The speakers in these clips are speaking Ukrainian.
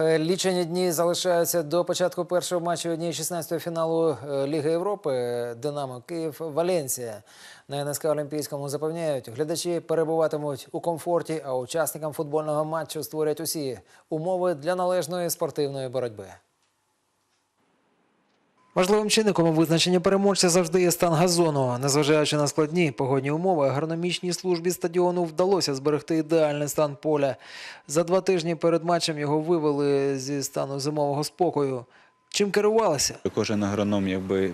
Е, Лічені дні залишаються до початку першого матчу однієї 16-го фіналу е, Ліги Європи Динамо Київ Валенсія. На НСК Олімпійському запевняють, глядачі перебуватимуть у комфорті, а учасникам футбольного матчу створять усі умови для належної спортивної боротьби. Важливим чинником у визначенні переможця завжди є стан газону. Незважаючи на складні погодні умови, агрономічній службі стадіону вдалося зберегти ідеальний стан поля. За два тижні перед матчем його вивели зі стану зимового спокою. Чим керувалися? Кожен агроном якби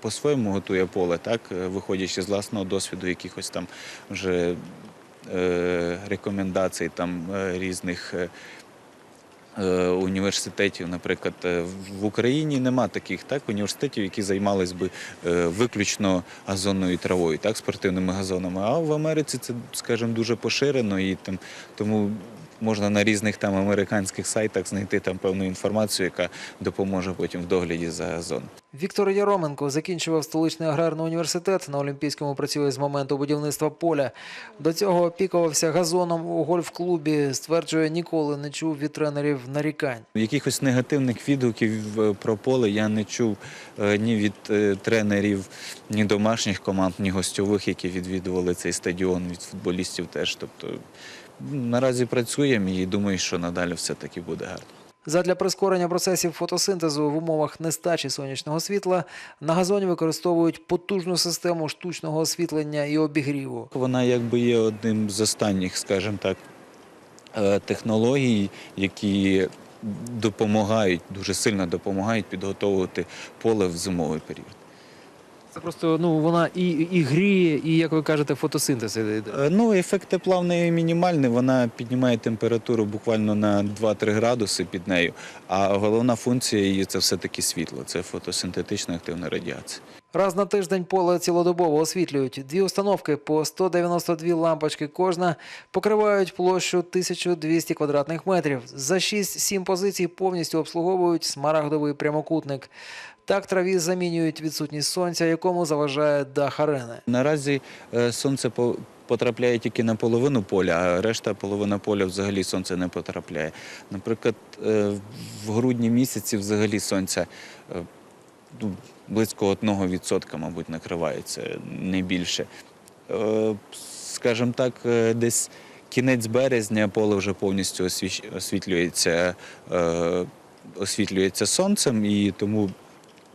по-своєму готує поле, так, е, виходячи з власного досвіду, якихось там вже е, рекомендацій там, е, різних е, університетів. Наприклад, е, в Україні нема таких так, університетів, які займались би е, виключно газонною травою, так, спортивними газонами. А в Америці це, скажімо, дуже поширено і там, тому. Можна на різних там американських сайтах знайти там певну інформацію, яка допоможе потім в догляді за газоном. Віктор Яроменко закінчував столичний аграрний університет. На Олімпійському працює з моменту будівництва поля. До цього опікувався газоном у гольф-клубі. Стверджує, ніколи не чув від тренерів нарікань. Якихось негативних відгуків про поле я не чув е, ні від е, тренерів, ні домашніх команд, ні гостьових, які відвідували цей стадіон, від футболістів теж. Тобто наразі працюємо і думаю, що надалі все таки буде гарно. Задля прискорення процесів фотосинтезу в умовах нестачі сонячного світла на газоні використовують потужну систему штучного освітлення і обігріву. Вона якби є одним з останніх, скажімо так, е, технологій, які допомагають, дуже сильно допомагають підготовувати поле в зимовий період. Це просто ну вона і, і гріє, і як ви кажете, фотосинтез. іде. Е, Ну, ефект тепла в неї мінімальний, вона піднімає температуру буквально на 2-3 градуси під нею. А головна функція її це все-таки світло, це фотосинтетична активна радіація. Раз на тиждень поле цілодобово освітлюють. Дві установки по 192 лампочки кожна покривають площу 1200 квадратних метрів. За 6-7 позицій повністю обслуговують смарагдовий прямокутник. Так траві замінюють відсутність сонця, якому заважає дах арени. Наразі е, сонце потрапляє тільки на половину поля, а решта половина поля взагалі сонце не потрапляє. Наприклад, е, в грудні місяці взагалі сонця е, ну, близько 1%, мабуть, накривається, не більше. Скажімо так, десь кінець березня поле вже повністю освітлюється, освітлюється сонцем, і тому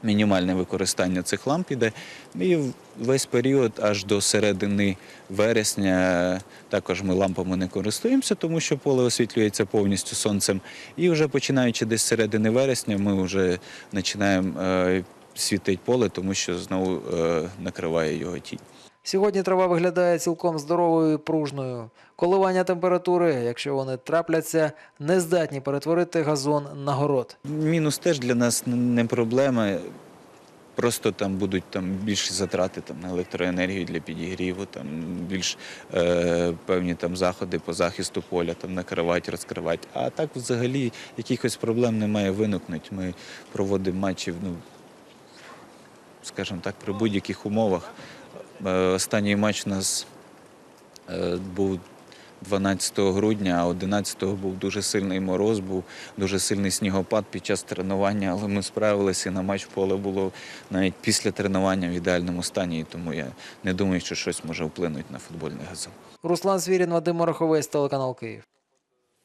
мінімальне використання цих ламп іде. І весь період аж до середини вересня також ми лампами не користуємося, тому що поле освітлюється повністю сонцем. І вже починаючи десь з середини вересня, ми вже починаємо світити поле, тому що знову е, накриває його тінь. Сьогодні трава виглядає цілком здоровою і пружною. Коливання температури, якщо вони трапляться, не здатні перетворити газон на город. Мінус теж для нас не проблема. Просто там будуть там більші затрати там, на електроенергію для підігріву, там більш е, певні там заходи по захисту поля, там накривати, розкривати. А так взагалі якихось проблем не має виникнути. Ми проводимо матчі, ну, скажімо так, при будь-яких умовах. Е, останній матч у нас е, був 12 грудня, а 11 був дуже сильний мороз, був дуже сильний снігопад під час тренування, але ми справилися і на матч поле було навіть після тренування в ідеальному стані, тому я не думаю, що щось може вплинути на футбольний газон. Руслан Свірін, Вадим Мороховець, телеканал Київ.